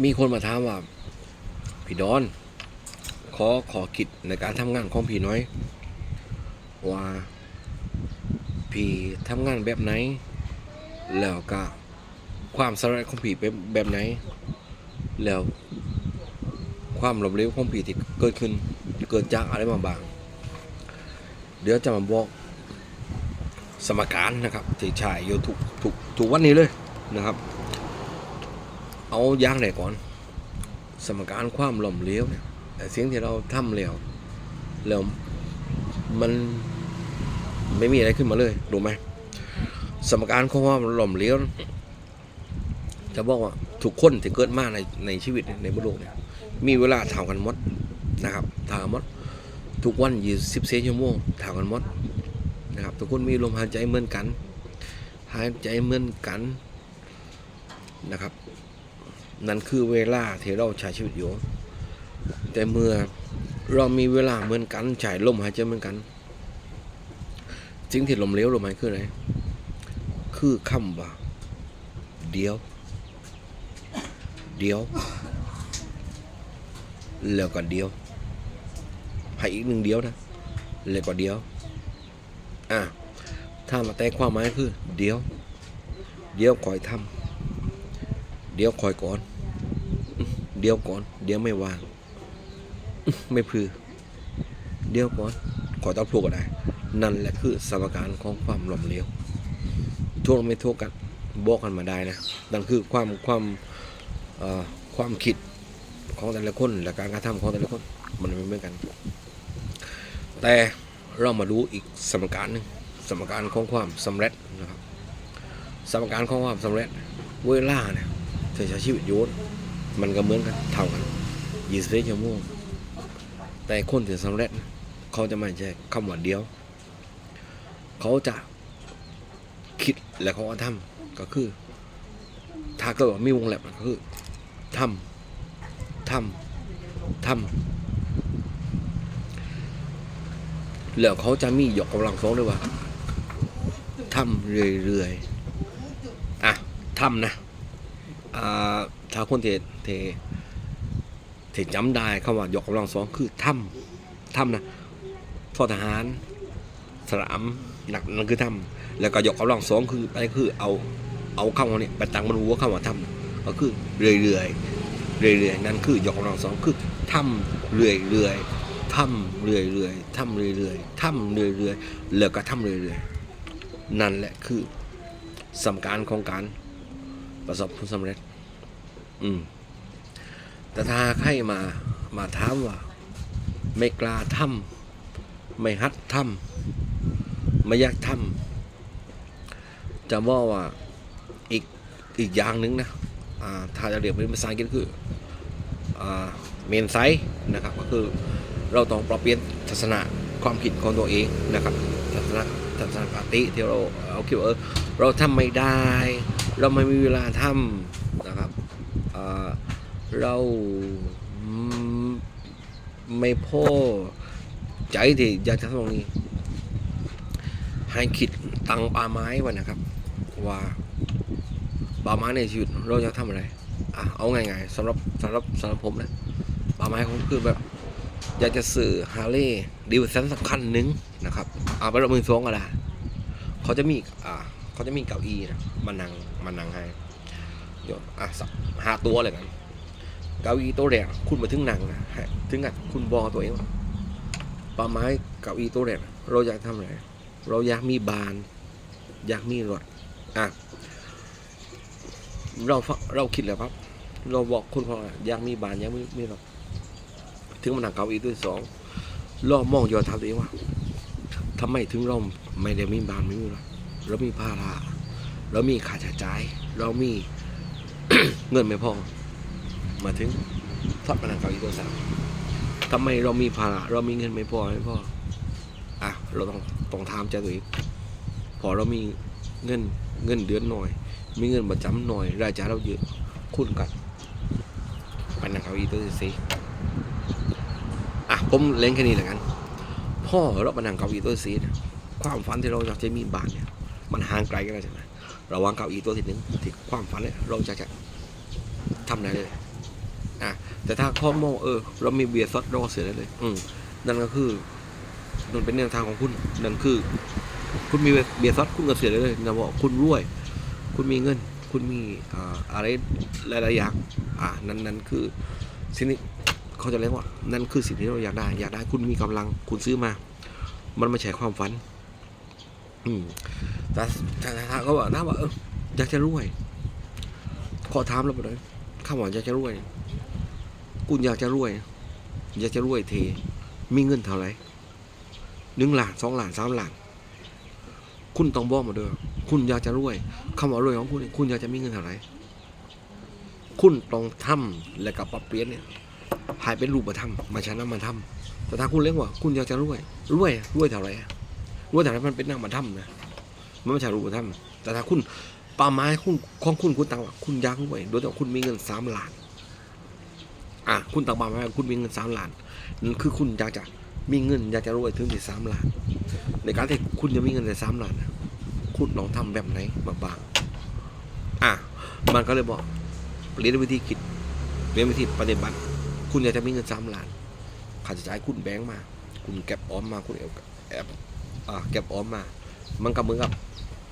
มีคนมาถามว่า พี่ดอน ขอขอคิดในการทำงานของพี่น้อย ว่าพี่ทำงานแบบไหน แล้วก็ความสำเร็จของพี่เป็นแบบไหน แล้วความล้มเหลวของพี่ที่เกิดขึ้นเกิดจากอะไรบ้างเดี๋ยวจะมาบอกสมการนะครับที่ใช้อยู่ทุกทุกทุกวันนี้เลยนะครับ เอาอย่างไหนก่อน สมการความหล้มเหลวเนี่ยแต่สิ่งที่เราทำแล้วแล้วมันไม่มีอะไรขึ้นมาเลยรู้ไหมสมการของความหล้มเหลวจะบอกว่าทุกคนที่เกิดมาในในชีวิตในบนโลกเนี่ยมีเวลาเท่ากันหมดนะครับเท่ากันหมดทุกวันยี่สิบสี่ชั่วโมงเท่ากันหมดนะครับทุกคนมีลมหายใจเหมือนกัน หายใจเหมือนกันนะครับ นั่นคือเวลาที่เราใช้ชีวิตอยู่ แต่เมื่อเรามีเวลาเหมือนกันใช้ลมหายใจเหมือนกันสิ่งที่ลมเหลวรู้ไหมคืออะไร คือคำว่า เดียว เดียว แล้วก็เดียวให้อีกหนึ่งเดียวนะแล้วก็เดียว อะถ้ามาแต่ความหมายคือ เดียว เดียวคอยทำเดี๋ยวคอยก่อน เดี๋ยวก่อน เดี๋ยวไม่วาง ไม่พือ เดี๋ยวก่อน ขอต้องพูดก็ได้ นั่นแหละคือสมการของความหล่มเหลวทั่วไม่ทั่วกันบอกกันมาได้นะ นั่นคือความความความคิดของแต่ละคนและการกระทำของแต่ละคนมันไม่เหมือนกัน แต่เรามาดูอีกสมการหนึ่งสมการของความสำเร็จนะครับ สมการของความสำเร็จเวลาเนี่ยเธอใช้ชีวิตอยู่ มันก็เหมือนกันเท่ากันยี่สิบชั่วโมงแต่คนที่สำเร็จ เขาจะไม่ใช่คำว่าเดียว เขาจะคิดแล้วเขาก็ทำก็คือ ถ้าเกิดว่ามีวงเล็บก็คือทำทำทำแล้วเขาจะมีหยกกำลังสองด้วยว่าทำเรื่อยๆอะทำนะอ่า ถ้าคนเทเทเทจำได้คำว่ายกกำลังสองคือถ้ำถ้ำนะทอทหารสนามหนักนั่นคือถ้ำแล้วก็ยกกำลังสองคืออะไรคือเอาเอาคำว่านี้ไปตั้งบนหัวคำว่าถ้ำก็คือเรื่อยเรื่อยเรื่อยเรื่อยๆนั่นคือยกกำลังสองคือถ้ำเรื่อยเรื่อยๆถ้ำเรื่อยเรื่อยๆถ้ำเรื่อยเรื่อยๆถ้ำเรื่อยเรื่อยๆแล้วก็ถ้ำเรื่อยเรื่อยๆนั่นแหละคือสำคัญของการประสบผลสำเร็จ อืม แต่ถ้าใครมา มาถามว่า ไม่กล้าทำไม่ฮัดทำไม่อยากทำจะบอกว่าอีกอีกอย่างหนึ่งนะอ่าถ้าจะเรียกเป็นภาษาอังกฤษคืออ่าเมนไซนะครับ ก็คือเราต้องปรับเปลี่ยนทัศนะความคิดของตัวเองนะครับทัศนะทัศนคติที่เราเอาคิดว่าเออเราทำไม่ได้ เราไม่มีเวลาทำนะครับ เราไม่พอใจที่อยากจะทำตรงนี้ ให้คิดตังป่าไม้ไว้นะครับ ว่าป่าไม้ในชีวิตเราจะทำอะไรอะเอาง่ายๆสำหรับสำหรับสำหรับผมนะป่าไม้ผมคือแบบอยากจะสื่อฮาร์เลย์ดีลสันสำคัญหนึ่งนะครับอ่าไปรถมือสองก็ได้เขาจะมีอ่าเขาจะมีเก้าอี้นะมานั่งมานั่งให้ เดี๋ยอะสห้าตัวเลยกันเก้าอี้ตัวแรกคุณมาถึงหนังนะฮะถึงกับคุณบอกตัวเองว่าป่าไม้เก้าอี้ตัวแรกเราอยากทำอะไรเราอยากมีบาน อยากมีรถอะเราเราคิดแล้วครับเราบอกคุณพ่ออยากมีบานอยากมีมีรถถึงมาหนังเก้าอี้ตัวสองเรามองย้อนถามตัวเองว่าทำไมถึงเราไม่ได้มีบานไม่มีรถเรามีภาระเรามีค่าใช้จ่าย เรามี เงินไม่พอ มาถึงทอดมานังเก่าอีกตัวสามทำไมเรามีภาระเรามีเงินไม่พอไม่พออะเราต้องต้องถามใจตัวเองพอเรามีเงินเงินเดือนหน่อย มีเงินประจำหน่อย รายจ่ายเราเยอะคุณกันไปนังเก่าอีกตัวสี่อะผมเล่นแค่นี้แหละกันพ่อเราไปนังเก่าอีตัวสี่ความฝันที่เราอยากจะมีบ้านเนี่ยมันห่างไกลกันแล้วใช่ไหมระว่างเก้าอี้ตัวที่หนึ่งที่ความฝันเนี่ยเราจะจะ ทำได้เลยแต่ถ้าเขามองเออ เรามีเบียร์ซอสเราก็เสียได้เลย อืมนั่นก็คือมันเป็นแนวทางของคุณนั่นคือ คุณมีเบียร์ซอสคุณก็เสียได้เลยนะบอกคุณรวย คุณมีเงิน คุณมีอ่าอะไรหลายๆอย่างอ่านั้นนั้นคือสิ่งนี้เขาจะเรียกว่า นั่นคือสิ่งที่เราอยากได้ อยากได้คุณมีกำลังคุณซื้อมา มันไม่ใช่ความฝัน อืมแต่แต่ถ้าเขาบอกนะว่าเอออยากจะรวย ขอถามเราไปเลย ข้าว่าอยากจะรวยคุณอยากจะรวย อยากจะรวยเท มีเงินเท่าไหร่หนึ่งล้านสองล้านสามล้าน คุณต้องบอกมาเด้อคุณอยากจะรวยคำว่ารวยของคุณ คุณอยากจะมีเงินเท่าไหร่คุณต้องทำและกับปรับเปลี่ยนเนี่ยให้เป็นรูปธรรมมาชน้ำมันทำแต่ถ้าคุณเรียกว่า คุณอยากจะรวย รวยรวยเท่าไหร่รวยเท่าไหร่มันเป็นน้ำมันทำนะมันไม่ใช่รูปธรรมแต่ถ้าคุณ ป้าหมายคุณของคุณคุณตั้งว่าคุณอยากรวยโดยที่คุณมีเงินสามล้าน อะคุณตั้งป้าหมายว่าคุณมีเงินสามล้านนั่นคือคุณอยากจะมีเงินอยากจะรวยถึงที่สามล้าน ในการที่คุณจะมีเงินในสามล้านคุณลองทำแบบไหนมาบ้างอะมันก็เลยบอกเรียนวิธีคิดเรียนวิธีปฏิบัติ คุณอยากจะมีเงินสามล้านค่าใช้จ่ายคุณแบงก์มา คุณเก็บออมมาคุณแอบแอบอ่าเก็บออมมา มันก็เหมือนกับ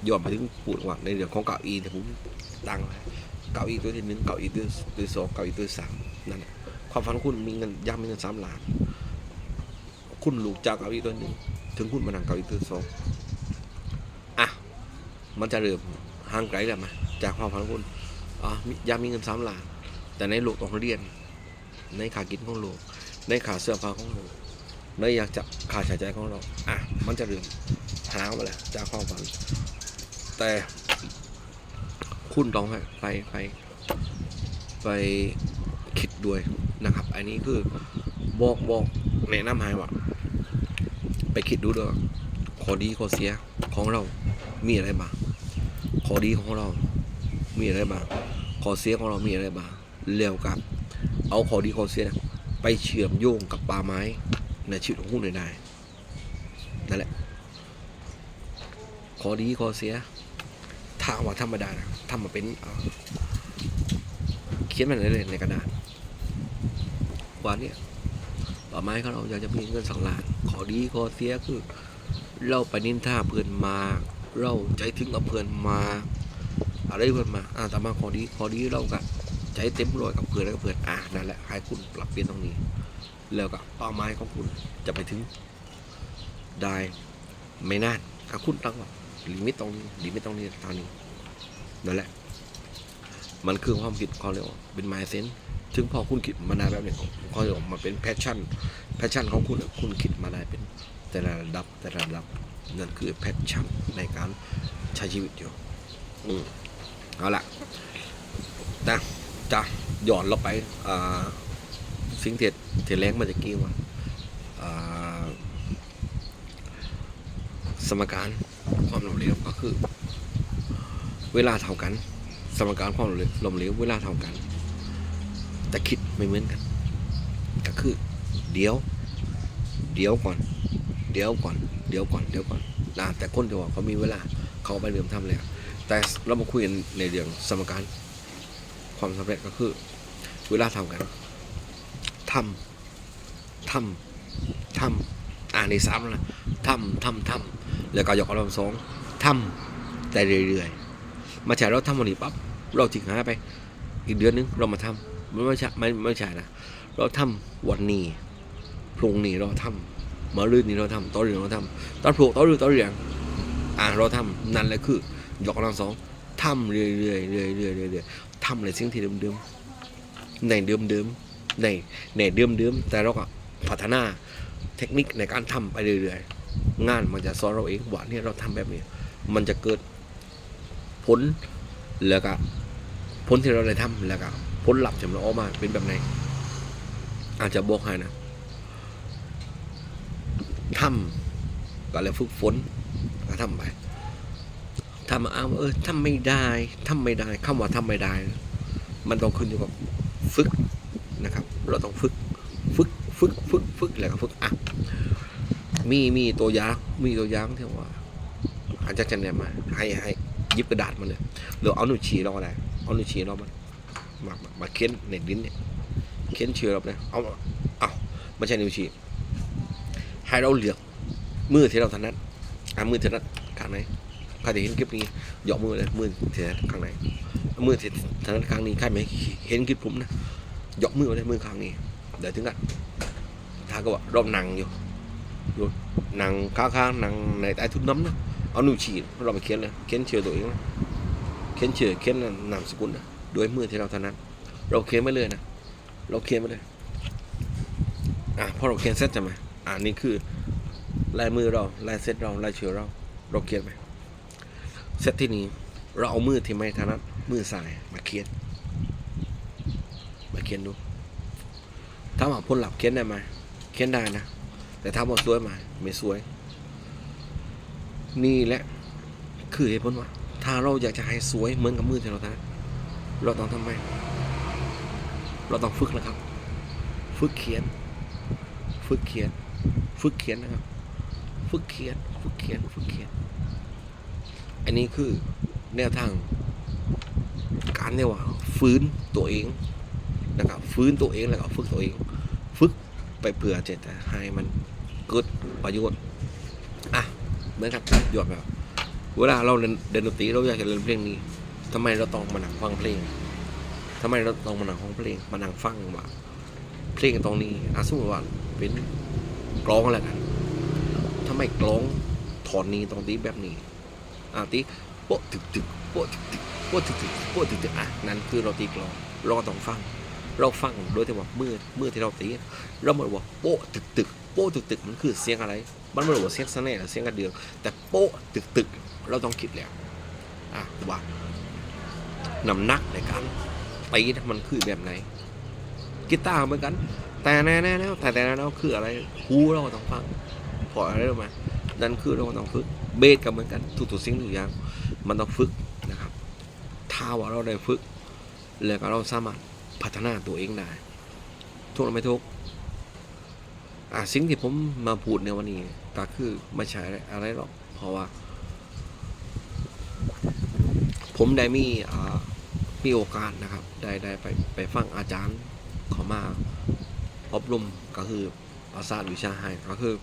ย้อนไปถึงปูดว่าในเรื่องของเก้าอี้ที่ผมตั้งเก้าอี้ตัวที่หนึ่งเก้าอี้ตัวตัวสองเก้าอี้ตัวสามนั่นความฝันของคุณมีเงินยากมีเงินสามล้าน คุณลูกจากเก้าอี้ตัวหนึ่งถึงคุณมานั่งเก้าอี้ตัวสองอะมันจะเริ่มห่างไกลแล้วมาจากความฝันของคุณอะมีอยากมีเงินสามล้าน แต่ในโลกต้องเรียน ในขากินของโลก ในขาเสื้อผ้าของโลกในอยากจะขาดใช้จ่ายของเรา อะ มันจะเริ่มหามาแล้วจากความฝัน แต่คุณต้องไปไปไปคิดด้วยนะครับ อันนี้คือบอกบอกแนะนำให้ว่า ไปคิดดูด้วยขอดีข้อเสียของเรา มีอะไรบ้างขอดีของเรา มีอะไรบ้างข้อเสียของเรามีอะไรบ้างแล้วกับ เอาขอดีข้อเสีย ไปเชื่อมโยงกับป่าไม้ในชีวิตของคุณได้นั่นแหละขอดีข้อเสีย ถ้าว่าธรรมดานะทำมาเป็นเขียนมันเลยในกระดาษว่าเนี่ยป่าไม้ของเราอยากจะมีเงินสองล้าน ขอดีข้อเสียคือ เราไปนินท่าเพื่อนมา เราใจถึงกับเพื่อนมา อะไรเพื่อนมาอ่าแต่มาขอดีขอดีเราก็ใจเต็มร้อยกับเพื่อนแล้วก็เพื่อนอ่านั่นแหละให้คุณปรับเปลี่ยนตรงนี้ แล้วก็เป้าหมายของคุณจะไปถึงได้ไม่นานถ้าคุณตั้งว่า ลิมิตตรงนี้ลิมิตตรงนี้เท่านี้นั่นแหละ มันคือความคิดเขามเรียกว่าเป็น mindset ถึงพอคุณคิดมานานแบบนี้เขาเรียกว่ามันเป็น passion passion ของคุณคุณคิดมาได้เป็นแต่ละระดับแต่ละระดับนั่นคือ passion ในการใช้ชีวิตอยู่อืมเอาละนะจะย้อนเราไปอ่าสิ่งที่ที่แรงมาจากกี้ว่าสมการ ความล้มเหลวก็คือ เวลาเท่ากัน สมการความล้มเหลวล้มเหลวเวลาเท่ากัน แต่คิดไม่เหมือนกัน ก็คือ เดี๋ยว เดี๋ยวก่อน เดี๋ยวก่อน เดี๋ยวก่อน เดี๋ยวก่อนนะแต่คนที่ว่าเขามีเวลา เขาไปเริ่มทำแล้วแต่เรามาคุยกันในเรื่องสมการความสำเร็จก็คือ เวลาทำกันทำทำทำอ่านในซ้ำนะทำทำทำ แล้วก็ยกกำลังสองทำแต่เรื่อยๆ มาใช่เราทำวันนี้ปั๊บเราทิ้งหายไปอีกเดือนนึงเรามาทำมันไม่ใช่ไม่ไม่ใช่นะเราทำวันนี้พรุ่งนี้เราทำมาลื่นนี้เราทำต่อเรืองเราทำตอนพลุต่อเรืองต่อเรืองอ่าเราทำนั่นแหละคือยกกำลังสองทำเรื่อยๆเรื่อยๆเรื่อยๆเรื่อยๆทำในสิ่งที่เดิมๆในเดิมๆในในเดิมๆแต่เราก็พัฒนาเทคนิคในการทำไปเรื่อยๆ งานมันจะสอนเราเองว่าเนี่ยเราทำแบบนี้ มันจะเกิดผลแล้วก็ผลที่เราได้ทำแล้วก็ผลลัพธ์ที่มันออกมาเป็นแบบไหน อาจจะบอกให้นะทำก็เลยฝึกฝนก็ทำไปทำมาอ้างว่าเออทำไม่ได้ทำไม่ได้คำว่าทำไม่ได้ มันต้องขึ้นอยู่กับฝึกนะครับ เราต้องฝึก ฝึก ฝึก ฝึก ฝึกแล้วก็ฝึกอะ มีมีตัวอย่างมีตัวอย่างที่ว่าอาจารย์จะแนะมา ให้ให้ยิบกระดาษมาเลยหรือเอาหนูวชี้เราอะไรเอาหนูวชี้เรามามามามาเขียนในดินเนี่ยเขียนชื่อเราเนี่ยเอาเอาไม่ใช่หนิ้วชี้ให้เราเหลือกมือที่เราถนัดอะมือถนัดข้างไหนใครที่เห็นคลิปนี้หยอกมือเลยมือที่ถนัดข้างไหนมือที่ถนัดข้างนี้ใครไม่เห็นคลิปผมนะหยอกมือเลยมือข้างนี้เดี๋ยวถึงกันถ้าก็ว่าเรานั่งอยู่ อยู่นั่งข้างๆนังในใต้ทุนน้ำนะเอาหนิ้วชี้เราไปเขียนเลยเขียนเชื่อตัวเองนะเขียนเชื่อเขียนนามสกุลนะด้วยมือที่เราถนัดเราเขียนไปเลยนะเราเขียนไปเลยอะพอเราเขียนเสร็จใช่ไหมอ่านี่คือลายมือเราลายเซ็ตเราลายเชือเราเราเขียนไปเสร็จที่นี้เราเอามือที่ไม่ถนัดมือซ้ายมาเขียน มาเขียนดูถ้าว่าผลลัพธ์เขียนได้ไหมเขียนได้นะ แต่ถ้าว่าสวยไหมไม่สวย นี่แหละคือเหตุผลว่า ถ้าเราอยากจะให้สวยเหมือนกับมือที่เราถนัดเราต้องทำไงเราต้องฝึกนะครับ ฝึกเขียน ฝึกเขียน ฝึกเขียนนะครับ ฝึกเขียน ฝึกเขียน ฝึกเขียน อันนี้คือแนวทาง การเนี่ยว่าฟื้นตัวเองนะครับฟื้นตัวเองแล้วก็ฝึกตัวเอง ไปเพื่อจะให้มันเกิดประโยชน์อะเหมือนกับหยดแบบเวลาเราเล่นดนตรีเราอยากจะเล่นเพลงนี้ทำไมเราต้องมาหนังฟังเพลงทำไมเราต้องมาหนังฟังเพลงมาหนังฟังว่าเพลงตรงนี้อาสมมติว่าเป็นกลองอะไรกันทำไมกลองถอนนี้ตรงนี้แบบนี้อะตีโป๊ะตึกตึกโป๊ะตึกตึกโป๊ะตึกตึกโป๊ะตึกตึกอะนั่นคือเราตีกลองเราต้องฟัง เราฟังโดยที่ว่ามือมือที่เราตีเราไม่รู้ว่าโป๊ะตึกตึกโป๊ะตึกตึกมันคือเสียงอะไร มันไม่รู้ว่าเสียงสแน่หรือเสียงกระเดืองแต่โป๊ะตึกตึกเราต้องคิดแล้วอะว่าน้ำหนักในการตีมันคือแบบไหนกีตาร์เหมือนกัน แต่แน่แน่แน่แต่แต่แน่แน่คืออะไรหูเราต้องฟังพออะไรรู้ไหมนั่นคือเราต้องฝึกเบสก็เหมือนกันทุกๆสิ่งทุกอย่าง มันต้องฝึกนะครับ ถ้าว่าเราได้ฝึก แล้วก็เราสามารถ พัฒนาตัวเองได้ทุกหรือไม่ทุกอะสิ่งที่ผมมาพูดในวันนี้ก็คือไม่ใช่อะไรหรอกเพราะว่า ผมได้มีอ่ามีโอกาสนะครับ ได้ได้ไปไปฟังอาจารย์เขามาอบรมก็คืออาศาสตร์วิชาให้ก็คือ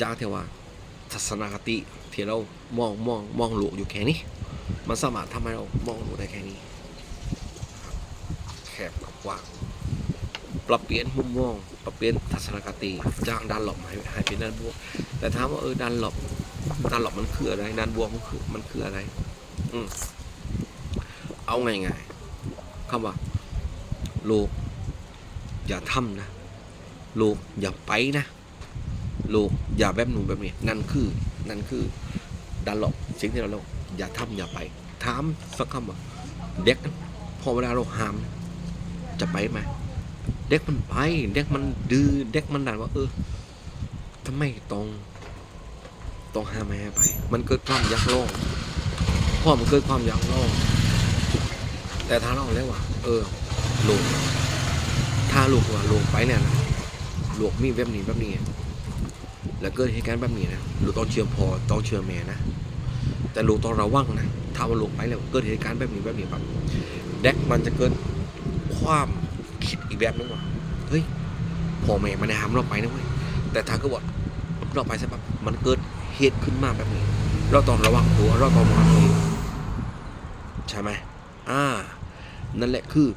จากที่ว่าทัศนคติที่เรามองมองมองโลกอยู่แค่นี้ มันสามารถทำให้เรามองโลกได้แค่นี้ กว้างปรับเปลี่ยนมุมมอง ปรับเปลี่ยนทัศนคติจากด้านหลบให้ให้เป็นด้านบวก แต่ถามว่าเออด้านหลบด้านหลบมันคืออะไรด้านบวกมันคือมันคืออะไร อืมเอาไงไงายๆคำว่าลูกอย่าทำนะลูกอย่าไปนะลูกอย่าแบบหนูแบบนี้ นั่นคือ นั่นคือดันหลอกสิ่งที่เราเราอย่าทำอย่าไป ถามสักคำว่าเด็กพอเวลาเราห้าม จะไปไหมเด็กมันไป เด็กมันดื้อเด็กมันด่าว่าเออทำไมต้องต้องห้ามไม่ให้ไป มันเกิดความยักโลงพอมันเกิดความยักโลงแต่ถ้าเราเรียกว่า เออลูกถ้าลูกว่าลูกไปเนี่ยนะลูกมีแบบนี้แบบนี้แล้วเกิดเหตุการณ์แบบนี้นะลูกต้องเชื่อพอต้องเชื่อแม่นะแต่ลูกต้องระวังนะถ้าว่าลูกไปแล้วเกิดเหตุการณ์แบบนี้แบบนี้แบบเด็กมันจะเกิด ความคิดอีกแบบนึงว่าเฮ้ยพ่อแม่มันห้ามเราไปนะเว้ยแต่ถ้าก็ว่าเราไปใช่ปะมันเกิดเหตุขึ้นมาแบบนี้ เราต้องระวังตัวเราต้องระวังตัวใช่ไหมอ่า นั่นแหละคือ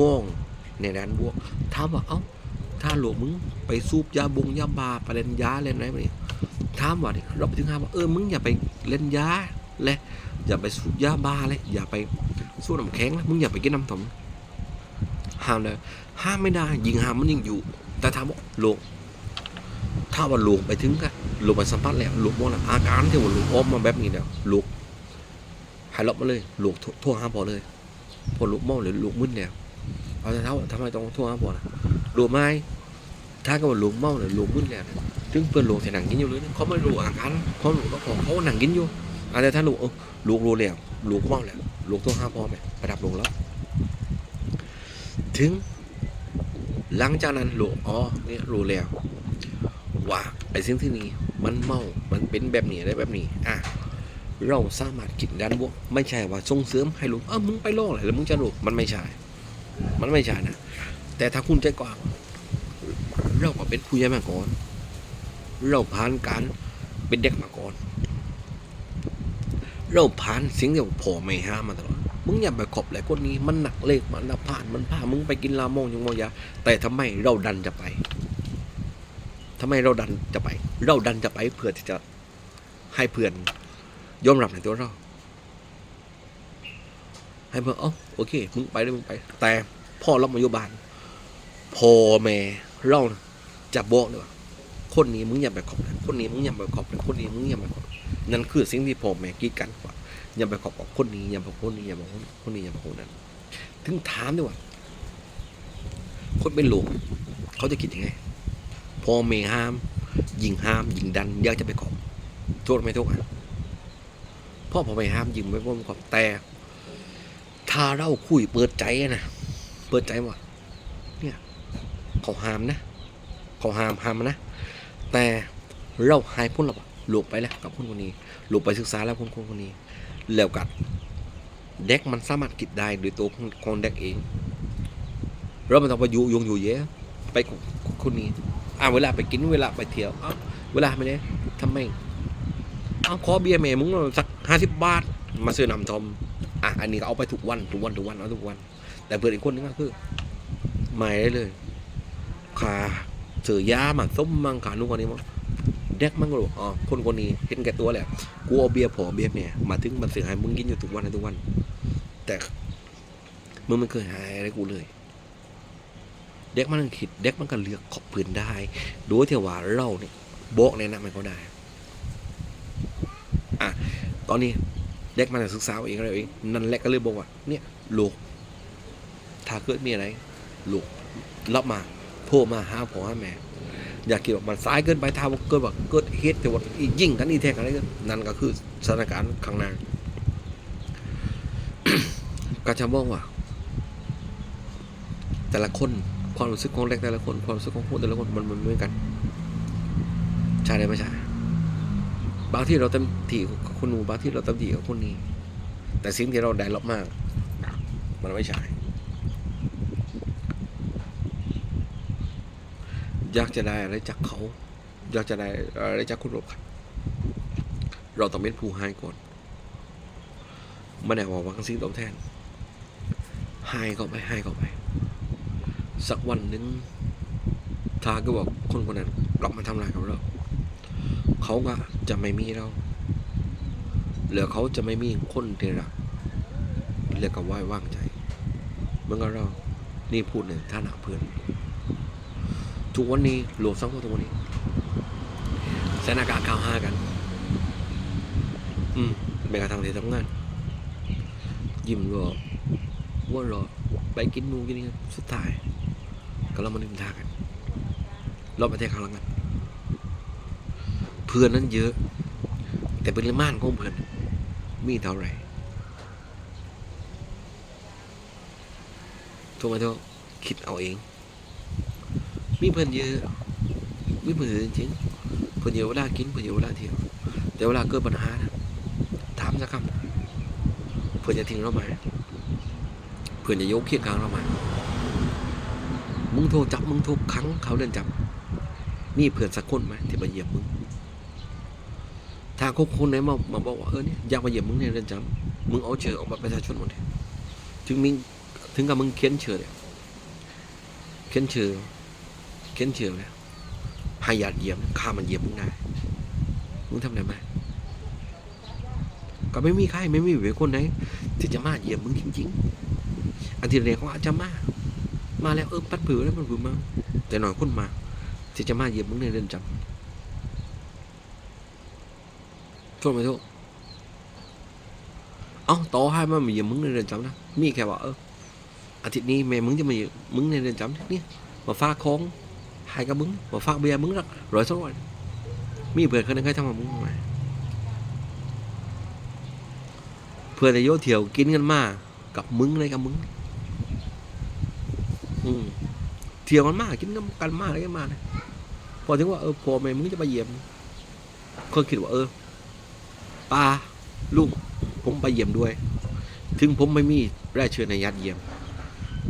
มองในด้านบวกถามว่าเอ้าถ้าหลวงมึงไปสูบยาบงยาบาไปเล่นยาเล่นอะไรไปนี่ถามว่าเราไปถึงห้ามว่าเออมึงอย่าไปเล่นยาเลยอย่าไปสูบยาบาเลยอย่าไปสู้น้ำแข็งนะมึงอย่าไปกินน้ำถม ห้ามเลยห้ามไม่ได้ ยิงห้ามมันยังอยู่ แต่ถามว่าหลวงถ้าว่าหลวงไปถึงกันหลวงไปสัมผัสแล้วหลวงมองแล้วอาการที่ว่าหลวงออมมาแบบนี้แล้วหลวงหายลบมาเลยหลวงโทษห้ามพอเลย พอลูกเมาหรือลูกมึนเนี่ยเอาแต่เท้าทำไมต้องทั่วหาพ่อนะลูกไม้ถ้าก็ว่าลูกเมาหรือลูกมึนเนี่ยถึงเพื่อนลูกที่นั่งกินอยู่เลยเขาไม่รู้อาการเขาหลูกก็พอเขานั่งกินอยู่อาแต่ถ้าลูกเออลูกรู้แล้วลูกเมาแล้วลูกโทั่วหาพอไหมประดับลงแล้ว ถึง หลังจากนั้นลูอ๋อเนี่ยรู้แล้ว ว่าไอ้สิ่งที่นี่มันเมา มันเป็นแบบนี้ได้แบบนี้ อะ เราสามารถคิดด้านบวก ไม่ใช่ว่าส่งเสริมให้ลูกเออมึงไปโลกอะไรแล้วมึงจะลูกมันไม่ใช่ มันไม่ใช่นะ แต่ถ้าคุณใจกว้างเราก็เป็นผู้ใหญ่มาก่อน เราผ่านการเป็นเด็กมาก่อน เราผ่านสิ่งที่พ่อไม่ห้ามมาตลอด มึงอย่าไปขอบแหละคนนี้มันหนักเลขมันนับผ่านมันพามึงไปกินลามงยังมอยาแต่ทำไมเราดันจะไปทำไมเราดันจะไป เราดันจะไปเพื่อที่จะให้เพื่อนยอมรับในตัวเรา ให้เพื่อนเอ๋อโอเค มึงไปได้มึงไป แต่พ่อเรามาอยู่บ้านพ่อแม่เราจะบอกเลยว่า คนนี้มึงอย่าไปขอบนะคนนี้มึงอย่าไปขอบนะคนนี้มึงอย่าไปขอบนั่นคือสิ่งที่พ่อแม่กีดกันว่าอย่าไปขอบกับคนนี้อย่าไปขอบคนนี้อย่าไปขอบคนนี้อย่าไปขอบคนนั้น ถึงถามด้วยว่า คนเป็นลูกเขาจะคิดยังไงพ่อแม่ห้าม ยิงห้าม ยิงดันอยากจะไปขอบโทษไหมโทษอะพ่อพ่อไม่ห้ามยิงไม่พ่อไม่ขอบแต่ถ้าเราคุยเปิดใจนะเปิดใจว่าเนี่ยเขาห้ามนะเขาห้ามห้ามนะ แต่เราหายพ้นแล้วอะหลบไปแล้วกับคนคนนี้หลบไปศึกษาแล้วคนคนคนนี้ แล้วกัดเด็กมันสามารถคิดได้โดยตัวของเด็กเองเราไม่ต้องไปยุยงอยู่เยอะไปคนนี้อ่าเวลาไปกินเวลาไปเที่ยวเอ้าเวลาไม่ได้ทำไมเอาขอเบียร์แม่มึงสักห้าสิบบาท มาซื้อน้ำทอมอะอันนี้ก็เอาไปทุกวันทุกวันทุกวันเอาทุกวัน แต่เพื่อนอีกคนนึงก็คือไม่ได้เลยขา เสือยาหมักส้มมังขานุ่งคนนี้มั้งเด็กมันก็อกอ๋อคนคนนี้เห็นแก่ตัวแหละกูเอาเบียร์ผอเบียร์แม่ยมาถึงมันเสือให้มึงกินอยู่ทุกวันทุกวัน แต่มึงไม่เคยหายอะไรกูเลยเด็กมันก็คิดเด็กมันก็เลือกขอบปืนได้โดยที่ว่าเราเนี่ยโบกแนะนำให้เขาได้อะตอนนี้เด็กมันจะศึกษาเอาเองอะไรเองนั่นแหละก็เลยบอกว่า เนี่ยลูกถ้าเกิดมีอะไรลูกรับมา โทรมาหาพ่อหาแม่ อย่าคิดว่ามันสายเกินไปถ้าวเกิดว่าเกิดเหตุแต่ว่าอียิ่งกันอีแทงกันอะไรกันนั่นก็คือสถานการณ์ข้างหน้าก็จะบอกว่า แต่ละคนความรู้สึกของเด็กแต่ละคนความรู้สึกของคนแต่ละคนมันมันเหมือนกันใช่ได้ไหมใช่บางที่เราเต็มที่กับคนหนูบางที่เราเต็มที่กับคนนี้ แต่สิ่งที่เราได้รับมาก มันไม่ใช่ อยากจะได้อะไรจากเขา อยากจะได้อะไรจากคนรบข้างเราต้องเป็นผู้ให้ก่อนไม่ได้ว่าวังสิ่งตอบแทน ให้เขาไปให้เขาไป สักวันหนึ่งถ้าก็บอกคนคนนั้นกลับมาทำลายกับเรา เขาก็จะไม่มีเรา เหรือเขาจะไม่มีคนที่รักเรียกกับไว้ว่างใจ เมื่อกับเรา นี่พูดในฐานะเพื่อน ทุกวันนี้รวมสังคมทุกวันนี้สถานการณ์ข้าวห้ากัน อืมแม้กระทั่งที่ทำงาน ยิ้มรอว่ารอไปกินนูนกินนี่สุดท้าย ก็เรามานินทากันเราไปแทงข้างหลังกัน เพื่อนนั้นเยอะ แต่ปริมาณของเพื่อนมีเท่าไหร่ถูกไหมทุกคิดเอาเอง มีเพื่อนเยอะมีเพื่อนเยอะจริงเพื่อนเยอะเวลากินเพื่อนเยอะเวลาเที่ยวแต่เวลาเกิดปัญหานะถามสักคำเพื่อนจะทิ้งเราไหมเพื่อนจะยกเคียงกลางเราไหมมึงโทรจับมึงโทรครั้งเขาเดินจับนี่เพื่อนสักคนไหมที่มาเยี่ยมมึงถ้าคนคนไหนมามาบอกว่าเออเนี่ยอยากมาเยี่ยมมึงในเรือนจำมึงเอาเชือออกมาประชาชนหมดเลยถึงมึงถึงกับมึงเขียนเชือเนี่ยเขียนเชือ เขียนเชื่อเนี่ยห้ญาติเยี่ยมข้ามันเยี่ยมมึงได้มึงทำได้ไหมก็ไม่มีใครไม่มีเวคนไหนที่จะมาเยี่ยมมึงจริง ๆ อันที่เรียกว่าอาจจะมา มาแล้วเออปัดผือแล้วมันผือมา แต่หน่อยคนมา ที่จะมาเยี่ยมมึงในเรือนจำโทษไหมโทษเอ้าต่อให้มันมาเยี่ยมมึงในเรือนจำนะมีแค่ว่าเอออาทิตย์นี้แม่มึงจะมาเยี่ยมมึงในเรือนจำเนี่ยมาฝากของ ให้กับมึงมาฝากเบียมึงละร้อยสองร้อยมีเพื่อนคนนึงให้ทำมามึงไหมเพื่อนจะโยเที่ยวกินกันมากับมึงเลยกับมึงอืมเที่ยวกันมากกินกันมากอะไรกันมาเลยพอถึงว่าเออพอแม่มึงจะมาเยี่ยมก็คิดว่าเออป้าลูกผมไปเยี่ยมด้วย ถึงผมไม่มีรายชื่อในญาติเยี่ยม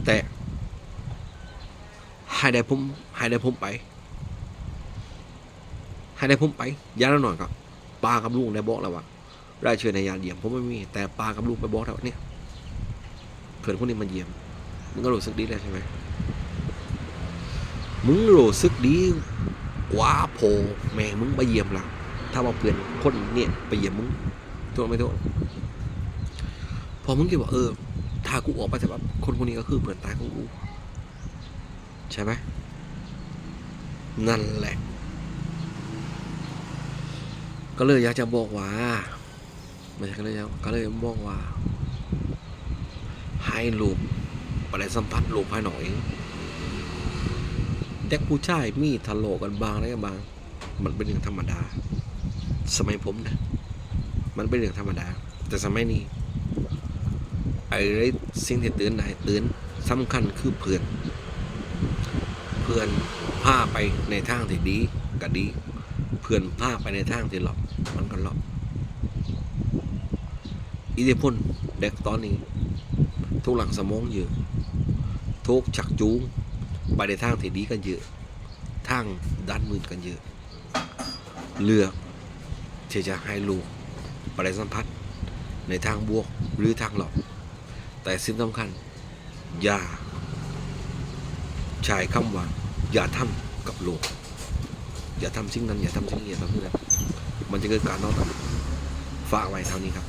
แต่ ให้ได้ผมให้ได้ผมไปให้ได้ผมไปยาแล้วหน่อยก็ปากับลุงได้บอกแล้วว่าได้เชิญในยานเยี่ยมผมไม่มี แต่ปากับลุงไปบอกแล้วเนี่ยเพื่อนคนนี้มาเยี่ยมมึงก็รู้สึกดีแล้วใช่ไหมมึงรู้สึกดีกว่าโพแม่มึงไปเยี่ยมละถ้าว่าเพื่อนคนเนี่ยไปเยี่ยมมึงถูกไหมถูกพอมึงคิดว่าเออถ้ากูออกไปแต่แบบคนคนนี้ก็คือเพื่อนตายของกู ใช่ไหมนั่นแหละ ก็เลยอยากจะบอกว่าไม่ใช่ก็เลยกก็เลยบอกว่า ให้ลูกไปได้สัมผัสลูกภายหน่อยเด็กผู้ชายมีทะเลาะกันบางอะไรกันบาง มันเป็นเรื่องธรรมดา สมัยผมนะ มันเป็นเรื่องธรรมดา แต่สมัยนี้ไอ้สิ่งที่ตือนได้ตือนสำคัญคือเพื่อน เพื่อนพาไปในทางที่ดีก็ดี เพื่อนพาไปในทางที่หลอกมันก็หลอกอิทธิพลเด็กตอนนี้ ทุกหลังสมองเยอะทุกชักจูงไปในทางที่ดีกันเยอะทางด้านมืดกันเยอะ เลือกที่จะให้ลูกไปสัมผัสในทางบวกหรือทางหลอก แต่สิ่งสำคัญอย่า ชายคำว่าอย่าทำกับลูกอย่าทำสิ่งนั้น อย่าทำสิ่งนี้อย่าทำสิ่งนั้นมันจะเกิดการนอกตฝากไว้เท่านี้ครับ